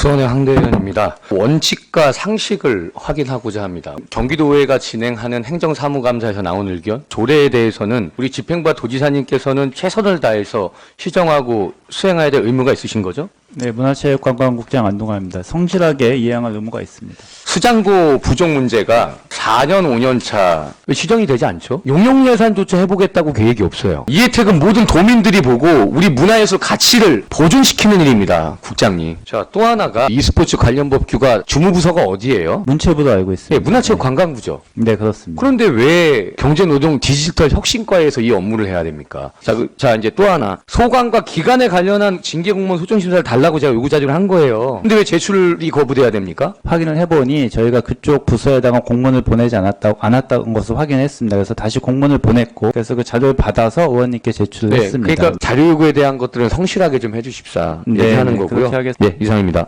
수원의 황대현입니다. 원칙과 상식을 확인하고자 합니다. 경기도의회가 진행하는 행정사무감사에서 나온 의견, 조례에 대해서는 우리 집행부 도지사님께서는 최선을 다해서 시정하고 수행해야 될 의무가 있으신 거죠? 네, 문화체육관광국장 안동환입니다. 성실하게 이행할 의무가 있습니다. 수장고 부족 문제가 4년, 5년 차 시정이 되지 않죠? 용역 예산조차 해보겠다고 계획이 없어요. 이 혜택은 모든 도민들이 보고 우리 문화예술 가치를 보존시키는 일입니다, 국장님. 자, 또 하나가 e스포츠 관련 법규가 주무부서가 어디예요? 문체부도 알고 예, 있습니다. 문화체육관광부죠. 네, 그렇습니다. 그런데 왜 경제노동 디지털 혁신과에서 이 업무를 해야 됩니까? 자, 그, 자 이제 또 하나 소관과 기관에 관련한 징계공무원 소정심사를 달라고 제가 요구자료를 한 거예요. 근데 왜 제출이 거부돼야 됩니까? 확인을 해보니 저희가 그쪽 부서에다가 공문을 보내 지 않았다고 안 왔다는 것을 확인했습니다. 그래서 다시 공문을 보냈고 그래서 그 자료를 받아서 의원님께 제출을 네, 했습니다. 그러니까 자료 요구에 대한 것들은 성실하게 좀 해주십사 네, 얘기하는 네, 거고요. 그렇게 하겠습니다. 예, 이상입니다.